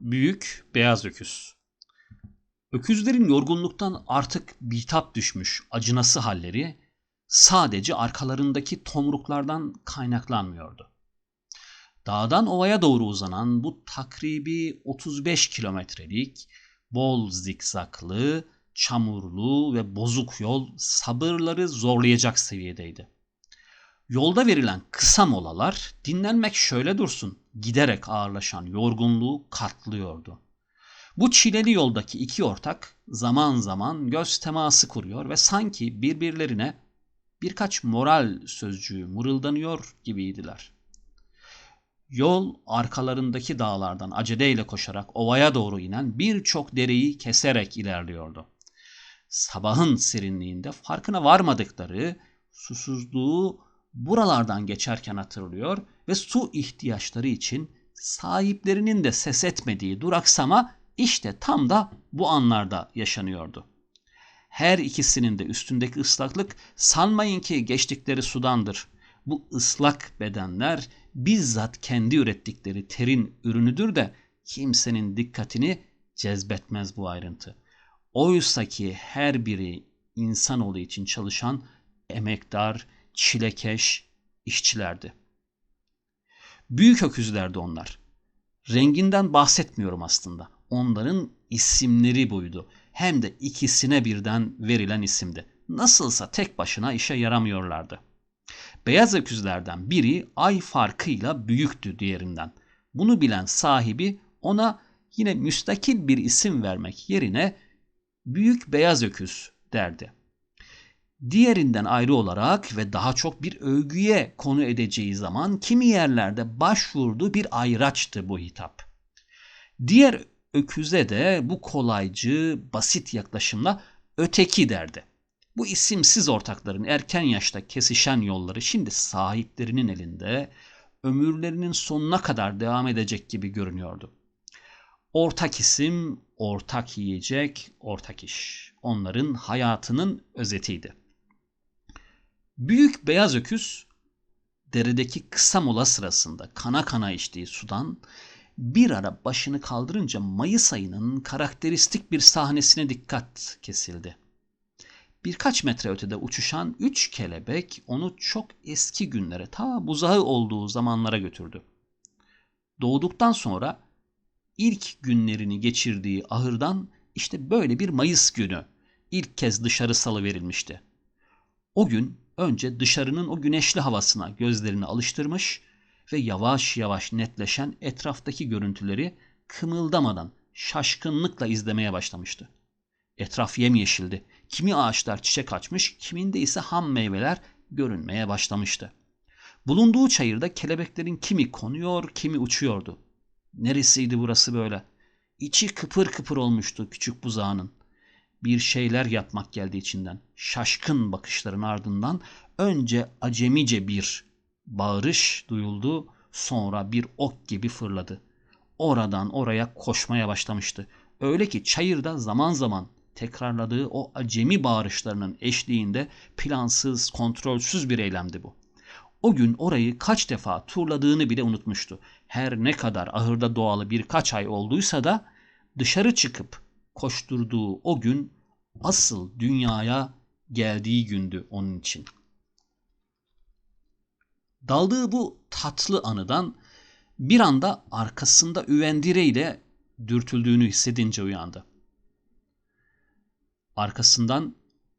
Büyük Beyaz Öküz Öküzlerin yorgunluktan artık bitap düşmüş acınası halleri sadece arkalarındaki tomruklardan kaynaklanmıyordu. Dağdan ovaya doğru uzanan bu takribi 35 kilometrelik bol zikzaklı, çamurlu ve bozuk yol sabırları zorlayacak seviyedeydi. Yolda verilen kısa molalar dinlenmek şöyle dursun giderek ağırlaşan yorgunluğu katlıyordu. Bu çileli yoldaki iki ortak zaman zaman göz teması kuruyor ve sanki birbirlerine birkaç moral sözcüğü mırıldanıyor gibiydiler. Yol arkalarındaki dağlardan aceleyle koşarak ovaya doğru inen birçok dereyi keserek ilerliyordu. Sabahın serinliğinde farkına varmadıkları susuzluğu buralardan geçerken hatırlıyor ve su ihtiyaçları için sahiplerinin de ses etmediği duraksama işte tam da bu anlarda yaşanıyordu. Her ikisinin de üstündeki ıslaklık sanmayın ki geçtikleri sudandır. Bu ıslak bedenler bizzat kendi ürettikleri terin ürünüdür de kimsenin dikkatini cezbetmez bu ayrıntı. Oysa ki her biri insanoğlu için çalışan emektar, çilekeş işçilerdi. Büyük öküzlerdi onlar. Renginden bahsetmiyorum aslında. Onların isimleri buydu. Hem de ikisine birden verilen isimdi. Nasılsa tek başına işe yaramıyorlardı. Beyaz öküzlerden biri ay farkıyla büyüktü diğerinden. Bunu bilen sahibi ona yine müstakil bir isim vermek yerine büyük beyaz öküz derdi. Diğerinden ayrı olarak ve daha çok bir övgüye konu edeceği zaman kimi yerlerde başvurduğu bir ayraçtı bu hitap. Diğer öküze de bu kolaycı, basit yaklaşımla öteki derdi. Bu isimsiz ortakların erken yaşta kesişen yolları şimdi sahiplerinin elinde ömürlerinin sonuna kadar devam edecek gibi görünüyordu. Ortak isim, ortak yiyecek, ortak iş. Onların hayatının özetiydi. Büyük beyaz öküz deredeki kısa mola sırasında kana kana içtiği sudan bir ara başını kaldırınca Mayıs ayının karakteristik bir sahnesine dikkat kesildi. Birkaç metre ötede uçuşan üç kelebek onu çok eski günlere, ta buzağı olduğu zamanlara götürdü. Doğduktan sonra ilk günlerini geçirdiği ahırdan işte böyle bir Mayıs günü ilk kez dışarı salı verilmişti. O gün önce dışarının o güneşli havasına gözlerini alıştırmış ve yavaş yavaş netleşen etraftaki görüntüleri kımıldamadan şaşkınlıkla izlemeye başlamıştı. Etraf yemyeşildi. Kimi ağaçlar çiçek açmış, kiminde ise ham meyveler görünmeye başlamıştı. Bulunduğu çayırda kelebeklerin kimi konuyor, kimi uçuyordu. Neresiydi burası böyle? İçi kıpır kıpır olmuştu küçük buzağının. Bir şeyler yapmak geldi içinden. Şaşkın bakışların ardından önce acemice bir bağırış duyuldu, sonra bir ok gibi fırladı. Oradan oraya koşmaya başlamıştı. Öyle ki çayırda zaman zaman tekrarladığı o acemi bağırışlarının eşliğinde plansız, kontrolsüz bir eylemdi bu. O gün orayı kaç defa turladığını bile unutmuştu. Her ne kadar ahırda doğalı birkaç ay olduysa da dışarı çıkıp koşturduğu o gün asıl dünyaya geldiği gündü onun için. Daldığı bu tatlı anıdan bir anda arkasında üvendireyle dürtüldüğünü hissedince uyandı. Arkasından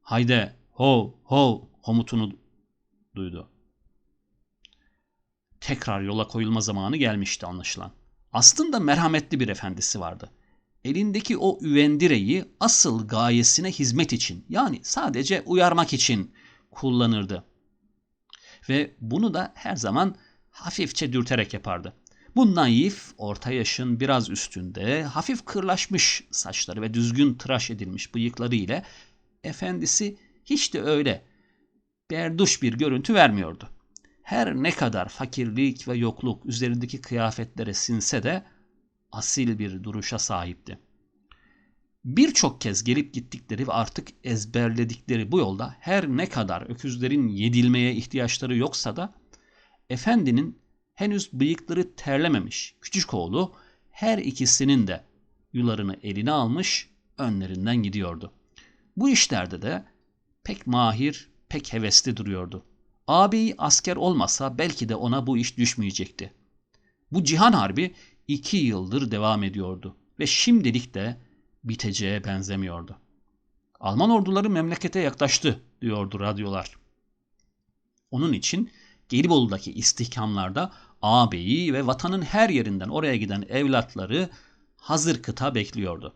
hayde ho ho komutunu duydu. Tekrar yola koyulma zamanı gelmişti anlaşılan. Aslında merhametli bir efendisi vardı. Elindeki o üvendireyi asıl gayesine hizmet için yani sadece uyarmak için kullanırdı. Ve bunu da her zaman hafifçe dürterek yapardı. Bu naif, orta yaşın biraz üstünde, hafif kırlaşmış saçları ve düzgün tıraş edilmiş bıyıkları ile efendisi hiç de öyle berduş bir görüntü vermiyordu. Her ne kadar fakirlik ve yokluk üzerindeki kıyafetlere sinse de asil bir duruşa sahipti. Birçok kez gelip gittikleri ve artık ezberledikleri bu yolda her ne kadar öküzlerin yedilmeye ihtiyaçları yoksa da efendinin henüz bıyıkları terlememiş küçük oğlu her ikisinin de yularını eline almış önlerinden gidiyordu. Bu işlerde de pek mahir, pek hevesli duruyordu. Ağabeyi asker olmasa belki de ona bu iş düşmeyecekti. Bu cihan harbi iki yıldır devam ediyordu ve şimdilik de biteceğe benzemiyordu. Alman orduları memlekete yaklaştı diyordu radyolar. Onun için Gelibolu'daki istihkamlarda ağabeyi ve vatanın her yerinden oraya giden evlatları hazır kıta bekliyordu.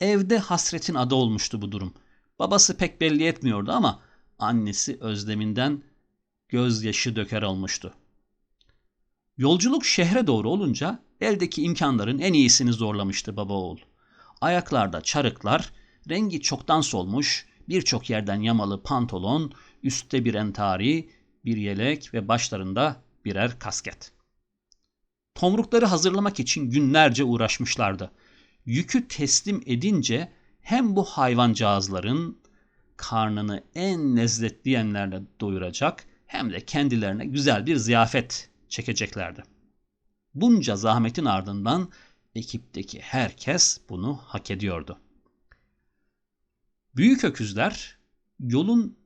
Evde hasretin adı olmuştu bu durum. Babası pek belli etmiyordu ama annesi özleminden gözyaşı döker olmuştu. Yolculuk şehre doğru olunca eldeki imkanların en iyisini zorlamıştı baba oğul. Ayaklarda çarıklar, rengi çoktan solmuş, birçok yerden yamalı pantolon, üstte bir entari, bir yelek ve başlarında birer kasket. Tomrukları hazırlamak için günlerce uğraşmışlardı. Yükü teslim edince hem bu hayvancağızların karnını en lezzetli yemlerle doyuracak hem de kendilerine güzel bir ziyafet çekeceklerdi. Bunca zahmetin ardından ekipteki herkes bunu hak ediyordu. Büyük öküzler yolun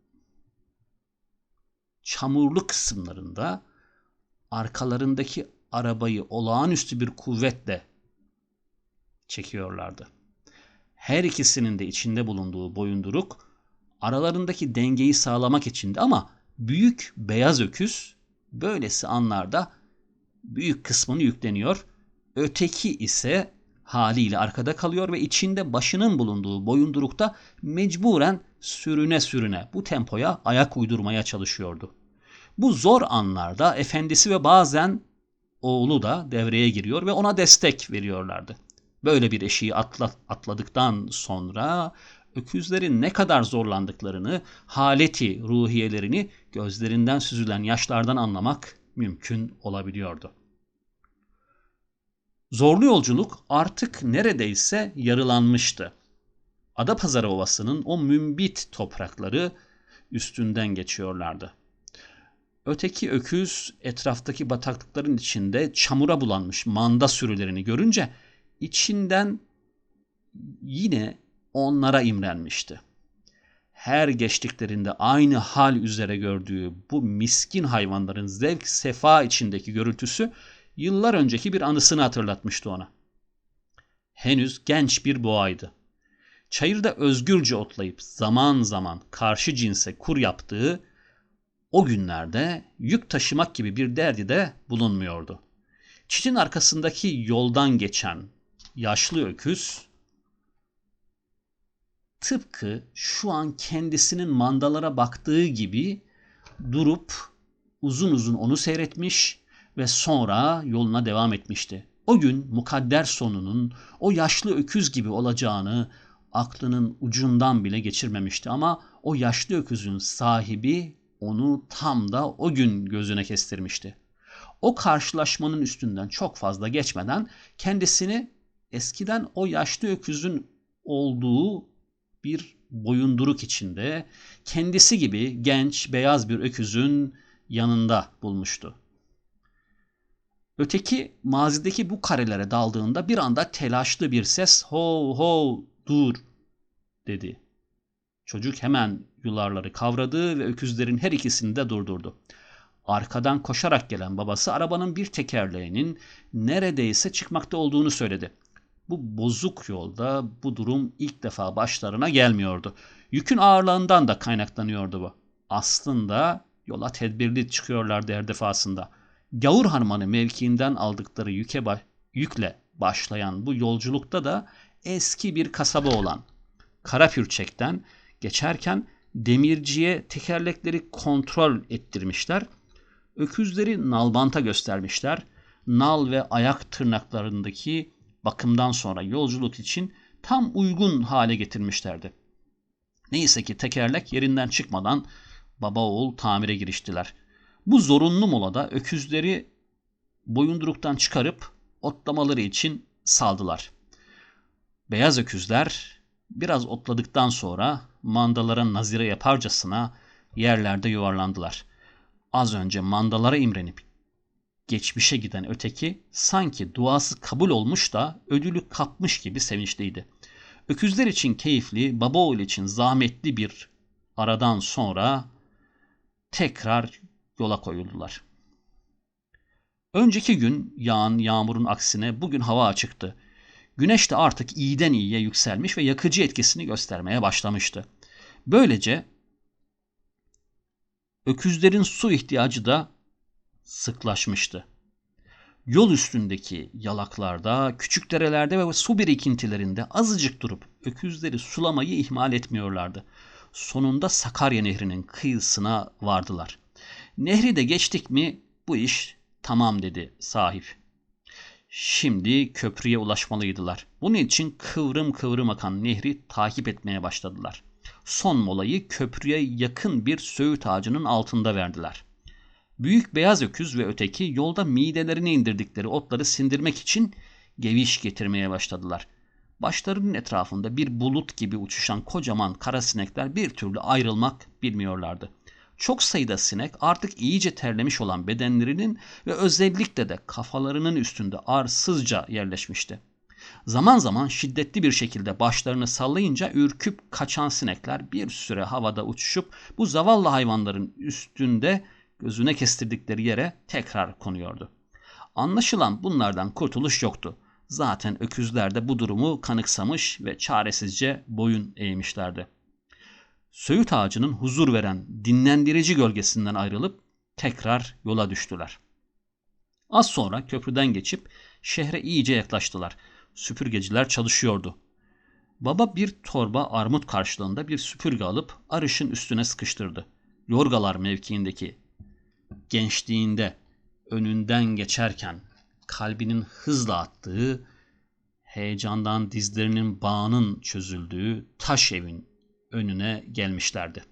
çamurlu kısımlarında arkalarındaki arabayı olağanüstü bir kuvvetle çekiyorlardı. Her ikisinin de içinde bulunduğu boyunduruk aralarındaki dengeyi sağlamak içindi ama büyük beyaz öküz böylesi anlarda büyük kısmını yükleniyor. Öteki ise haliyle arkada kalıyor ve içinde başının bulunduğu boyundurukta mecburen sürüne sürüne bu tempoya ayak uydurmaya çalışıyordu. Bu zor anlarda efendisi ve bazen oğlu da devreye giriyor ve ona destek veriyorlardı. Böyle bir eşiği atla, atladıktan sonra öküzlerin ne kadar zorlandıklarını, haleti ruhiyelerini gözlerinden süzülen yaşlardan anlamak mümkün olabiliyordu. Zorlu yolculuk artık neredeyse yarılanmıştı. Adapazarı Ovası'nın o mümbit toprakları üstünden geçiyorlardı. Öteki öküz etraftaki bataklıkların içinde çamura bulanmış manda sürülerini görünce içinden yine onlara imrenmişti. Her geçtiklerinde aynı hal üzere gördüğü bu miskin hayvanların zevk sefa içindeki görüntüsü yıllar önceki bir anısını hatırlatmıştı ona. Henüz genç bir boğaydı. Çayırda özgürce otlayıp zaman zaman karşı cinse kur yaptığı o günlerde yük taşımak gibi bir derdi de bulunmuyordu. Çitin arkasındaki yoldan geçen yaşlı öküz tıpkı şu an kendisinin mandalara baktığı gibi durup uzun uzun onu seyretmiş ve sonra yoluna devam etmişti. O gün mukadder sonunun o yaşlı öküz gibi olacağını aklının ucundan bile geçirmemişti ama o yaşlı öküzün sahibi onu tam da o gün gözüne kestirmişti. O karşılaşmanın üstünden çok fazla geçmeden kendisini eskiden o yaşlı öküzün olduğu bir boyunduruk içinde kendisi gibi genç beyaz bir öküzün yanında bulmuştu. Öteki mazideki bu karelere daldığında bir anda telaşlı bir ses ho ho dur dedi. Çocuk hemen yularları kavradı ve öküzlerin her ikisini de durdurdu. Arkadan koşarak gelen babası arabanın bir tekerleğinin neredeyse çıkmakta olduğunu söyledi. Bu bozuk yolda bu durum ilk defa başlarına gelmiyordu. Yükün ağırlığından da kaynaklanıyordu bu. Aslında yola tedbirli çıkıyorlardı her defasında. Gavur Harmanı mevkiinden aldıkları yüke ba yükle başlayan bu yolculukta da eski bir kasaba olan Karapürçek'ten geçerken demirciye tekerlekleri kontrol ettirmişler. Öküzleri nalbanta göstermişler. Nal ve ayak tırnaklarındaki bakımdan sonra yolculuk için tam uygun hale getirmişlerdi. Neyse ki tekerlek yerinden çıkmadan baba oğul tamire giriştiler. Bu zorunlu molada öküzleri boyunduruktan çıkarıp otlamaları için saldılar. Beyaz öküzler biraz otladıktan sonra mandalara nazire yaparcasına yerlerde yuvarlandılar. Az önce mandalara imrenip Geçmişe giden öteki sanki duası kabul olmuş da ödülü kapmış gibi sevinçliydi. Öküzler için keyifli, baba oğul için zahmetli bir aradan sonra tekrar yola koyuldular. Önceki gün yağan yağmurun aksine bugün hava açıktı. Güneş de artık iyiden iyiye yükselmiş ve yakıcı etkisini göstermeye başlamıştı. Böylece öküzlerin su ihtiyacı da sıklaşmıştı. Yol üstündeki yalaklarda, küçük derelerde ve su birikintilerinde azıcık durup öküzleri sulamayı ihmal etmiyorlardı. Sonunda Sakarya Nehri'nin kıyısına vardılar. Nehri de geçtik mi bu iş tamam dedi sahip. Şimdi köprüye ulaşmalıydılar. Bunun için kıvrım kıvrım akan nehri takip etmeye başladılar. Son molayı köprüye yakın bir söğüt ağacının altında verdiler. Büyük beyaz öküz ve öteki yolda midelerini indirdikleri otları sindirmek için geviş getirmeye başladılar. Başlarının etrafında bir bulut gibi uçuşan kocaman kara sinekler bir türlü ayrılmak bilmiyorlardı. Çok sayıda sinek artık iyice terlemiş olan bedenlerinin ve özellikle de kafalarının üstünde arsızca yerleşmişti. Zaman zaman şiddetli bir şekilde başlarını sallayınca ürküp kaçan sinekler bir süre havada uçuşup bu zavallı hayvanların üstünde gözüne kestirdikleri yere tekrar konuyordu. Anlaşılan bunlardan kurtuluş yoktu. Zaten öküzler de bu durumu kanıksamış ve çaresizce boyun eğmişlerdi. Söğüt ağacının huzur veren dinlendirici gölgesinden ayrılıp tekrar yola düştüler. Az sonra köprüden geçip şehre iyice yaklaştılar. Süpürgeciler çalışıyordu. Baba bir torba armut karşılığında bir süpürge alıp arışın üstüne sıkıştırdı. Yorgalar mevkiindeki gençliğinde önünden geçerken kalbinin hızla attığı, heyecandan dizlerinin bağının çözüldüğü taş evin önüne gelmişlerdi.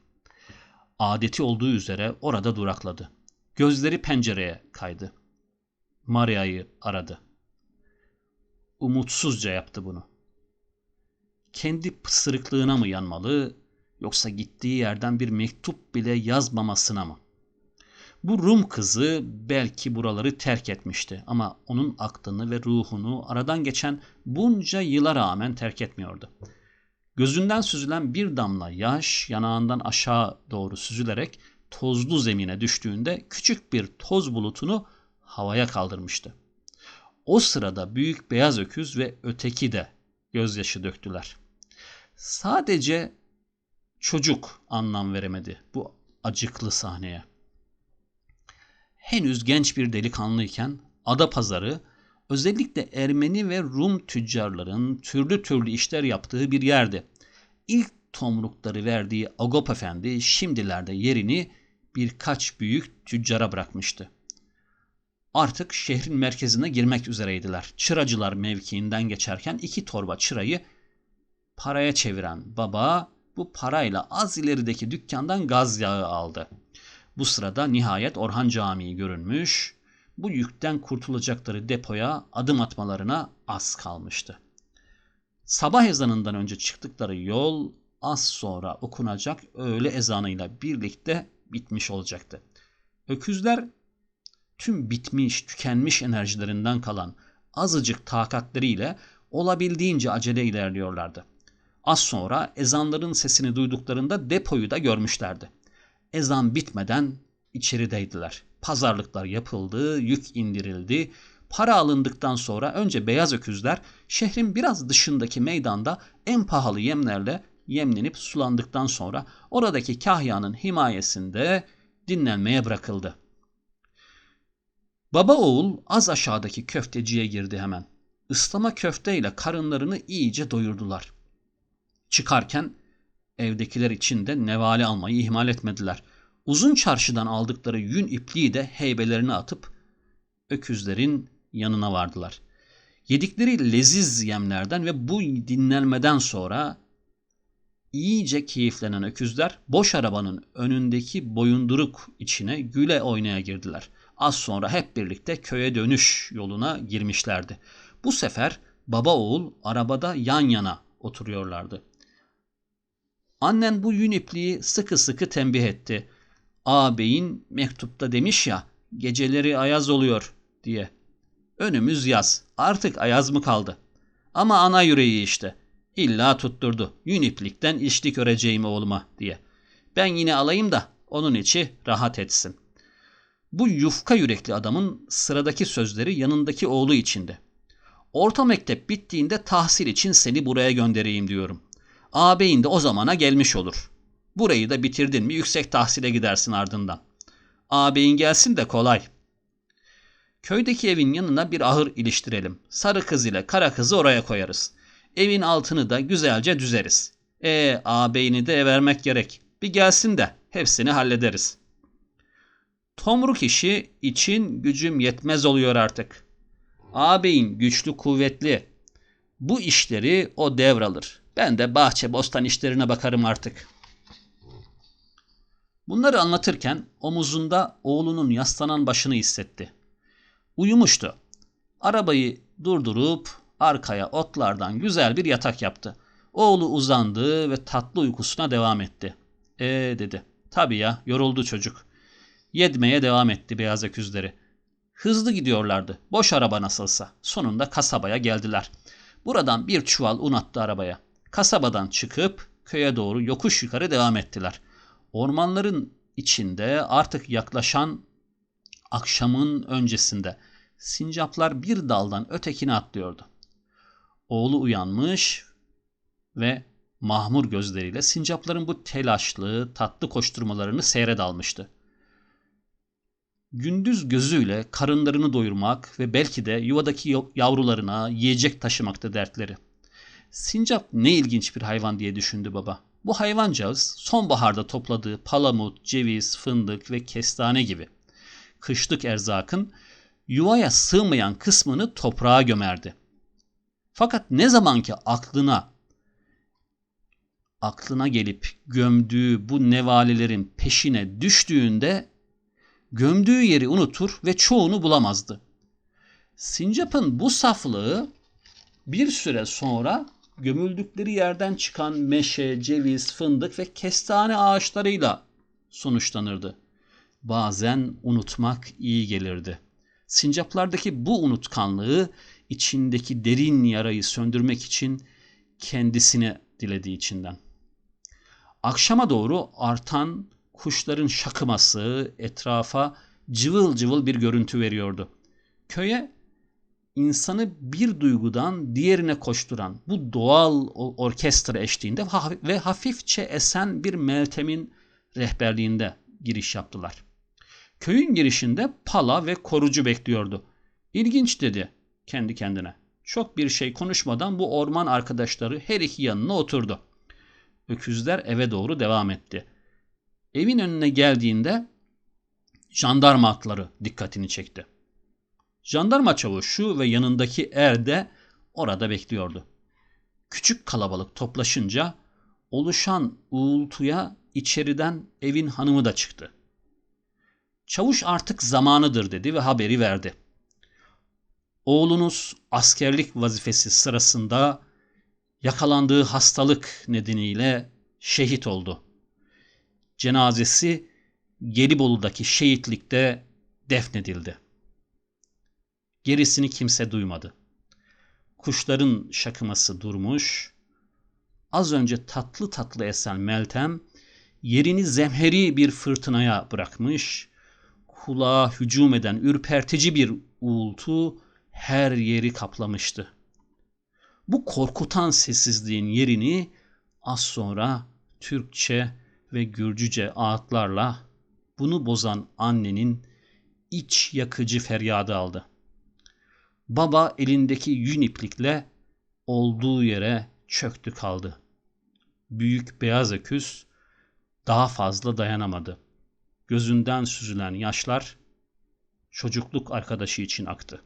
Adeti olduğu üzere orada durakladı. Gözleri pencereye kaydı. Maria'yı aradı. Umutsuzca yaptı bunu. Kendi pısırıklığına mı yanmalı yoksa gittiği yerden bir mektup bile yazmamasına mı? Bu Rum kızı belki buraları terk etmişti ama onun aklını ve ruhunu aradan geçen bunca yıla rağmen terk etmiyordu. Gözünden süzülen bir damla yaş yanağından aşağı doğru süzülerek tozlu zemine düştüğünde küçük bir toz bulutunu havaya kaldırmıştı. O sırada büyük beyaz öküz ve öteki de gözyaşı döktüler. Sadece çocuk anlam veremedi bu acıklı sahneye henüz genç bir delikanlıyken ada pazarı özellikle Ermeni ve Rum tüccarların türlü türlü işler yaptığı bir yerdi. İlk tomrukları verdiği Agop Efendi şimdilerde yerini birkaç büyük tüccara bırakmıştı. Artık şehrin merkezine girmek üzereydiler. Çıracılar mevkiinden geçerken iki torba çırayı paraya çeviren baba bu parayla az ilerideki dükkandan gaz yağı aldı. Bu sırada nihayet Orhan Camii görünmüş. Bu yükten kurtulacakları depoya adım atmalarına az kalmıştı. Sabah ezanından önce çıktıkları yol az sonra okunacak öğle ezanıyla birlikte bitmiş olacaktı. Öküzler tüm bitmiş, tükenmiş enerjilerinden kalan azıcık takatleriyle olabildiğince acele ilerliyorlardı. Az sonra ezanların sesini duyduklarında depoyu da görmüşlerdi ezan bitmeden içerideydiler. Pazarlıklar yapıldı, yük indirildi. Para alındıktan sonra önce beyaz öküzler şehrin biraz dışındaki meydanda en pahalı yemlerle yemlenip sulandıktan sonra oradaki kahyanın himayesinde dinlenmeye bırakıldı. Baba oğul az aşağıdaki köfteciye girdi hemen. Islama köfteyle karınlarını iyice doyurdular. Çıkarken Evdekiler için de nevale almayı ihmal etmediler. Uzun çarşıdan aldıkları yün ipliği de heybelerine atıp öküzlerin yanına vardılar. Yedikleri leziz yemlerden ve bu dinlenmeden sonra iyice keyiflenen öküzler boş arabanın önündeki boyunduruk içine güle oynaya girdiler. Az sonra hep birlikte köye dönüş yoluna girmişlerdi. Bu sefer baba oğul arabada yan yana oturuyorlardı. Annen bu yün ipliği sıkı sıkı tembih etti. Ağabeyin mektupta demiş ya geceleri ayaz oluyor diye. Önümüz yaz. Artık ayaz mı kaldı? Ama ana yüreği işte. İlla tutturdu. Yün iplikten işlik öreceğim oğluma diye. Ben yine alayım da onun içi rahat etsin. Bu yufka yürekli adamın sıradaki sözleri yanındaki oğlu içinde. Orta mektep bittiğinde tahsil için seni buraya göndereyim diyorum. Ağabeyin de o zamana gelmiş olur. Burayı da bitirdin mi yüksek tahsile gidersin ardından. Ağabeyin gelsin de kolay. Köydeki evin yanına bir ahır iliştirelim. Sarı kız ile kara kızı oraya koyarız. Evin altını da güzelce düzeriz. E ağabeyini de vermek gerek. Bir gelsin de hepsini hallederiz. Tomruk işi için gücüm yetmez oluyor artık. Ağabeyin güçlü kuvvetli. Bu işleri o devralır. Ben de bahçe bostan işlerine bakarım artık. Bunları anlatırken omuzunda oğlunun yaslanan başını hissetti. Uyumuştu. Arabayı durdurup arkaya otlardan güzel bir yatak yaptı. Oğlu uzandı ve tatlı uykusuna devam etti. E dedi. Tabii ya yoruldu çocuk. Yedmeye devam etti beyaz öküzleri. Hızlı gidiyorlardı. Boş araba nasılsa. Sonunda kasabaya geldiler. Buradan bir çuval un attı arabaya. Kasabadan çıkıp köye doğru yokuş yukarı devam ettiler. Ormanların içinde artık yaklaşan akşamın öncesinde sincaplar bir daldan ötekine atlıyordu. Oğlu uyanmış ve mahmur gözleriyle sincapların bu telaşlı, tatlı koşturmalarını seyre dalmıştı. Gündüz gözüyle karınlarını doyurmak ve belki de yuvadaki yavrularına yiyecek taşımakta dertleri. Sincap ne ilginç bir hayvan diye düşündü baba. Bu hayvancağız sonbaharda topladığı palamut, ceviz, fındık ve kestane gibi kışlık erzakın yuvaya sığmayan kısmını toprağa gömerdi. Fakat ne zaman ki aklına aklına gelip gömdüğü bu nevalelerin peşine düştüğünde gömdüğü yeri unutur ve çoğunu bulamazdı. Sincap'ın bu saflığı bir süre sonra gömüldükleri yerden çıkan meşe, ceviz, fındık ve kestane ağaçlarıyla sonuçlanırdı. Bazen unutmak iyi gelirdi. Sincaplardaki bu unutkanlığı içindeki derin yarayı söndürmek için kendisine dilediği içinden. Akşama doğru artan kuşların şakıması etrafa cıvıl cıvıl bir görüntü veriyordu. Köye insanı bir duygudan diğerine koşturan bu doğal orkestra eşliğinde ve hafifçe esen bir meltemin rehberliğinde giriş yaptılar. Köyün girişinde pala ve korucu bekliyordu. İlginç dedi kendi kendine. Çok bir şey konuşmadan bu orman arkadaşları her iki yanına oturdu. Öküzler eve doğru devam etti. Evin önüne geldiğinde jandarma atları dikkatini çekti. Jandarma çavuşu ve yanındaki er de orada bekliyordu. Küçük kalabalık toplaşınca oluşan uğultuya içeriden evin hanımı da çıktı. Çavuş artık zamanıdır dedi ve haberi verdi. Oğlunuz askerlik vazifesi sırasında yakalandığı hastalık nedeniyle şehit oldu. Cenazesi Gelibolu'daki şehitlikte defnedildi. Gerisini kimse duymadı. Kuşların şakıması durmuş. Az önce tatlı tatlı esen Meltem yerini zemheri bir fırtınaya bırakmış. Kulağa hücum eden ürpertici bir uğultu her yeri kaplamıştı. Bu korkutan sessizliğin yerini az sonra Türkçe ve Gürcüce ağıtlarla bunu bozan annenin iç yakıcı feryadı aldı. Baba elindeki yün iplikle olduğu yere çöktü kaldı. Büyük beyaz öküz daha fazla dayanamadı. Gözünden süzülen yaşlar çocukluk arkadaşı için aktı.